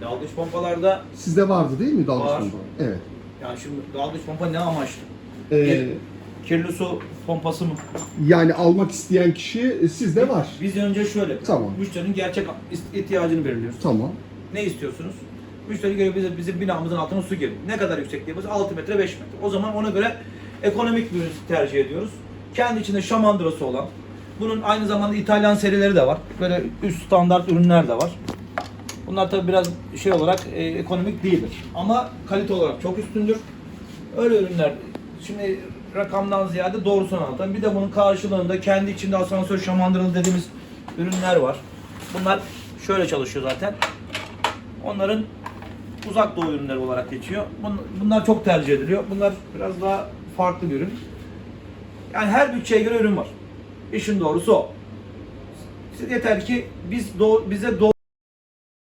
Dalgıç pompalarda Sizde vardı değil mi dalgıç Var. pompa? Evet. yani şimdi dalgıç pompa ne amaçlı? Ee, Kirli su pompası mı? yani almak isteyen kişi e, sizde var. Biz önce şöyle Tamam. müşterinin gerçek ihtiyacını belirliyoruz. Tamam. Ne istiyorsunuz? Müşteri göre bize, bizim binamızın altına su geliyor. Ne kadar yüksekliğimiz? 6 metre 5 metre. O zaman ona göre ekonomik bir ürün tercih ediyoruz. Kendi içinde şamandırası olan. Bunun aynı zamanda İtalyan serileri de var. Böyle üst standart ürünler de var. Bunlar tabi biraz şey olarak e, ekonomik değildir. Ama kalite olarak çok üstündür. Öyle ürünler. Şimdi rakamdan ziyade doğrusunu anlatan. Bir de bunun karşılığında kendi içinde asansör şamandıralı dediğimiz ürünler var. Bunlar şöyle çalışıyor zaten. Onların uzak doğu ürünleri olarak geçiyor. Bun- Bunlar çok tercih ediliyor. Bunlar biraz daha farklı bir ürün. Yani her bütçeye göre ürün var. İşin doğrusu o. Yeter ki biz doğ- bize doğru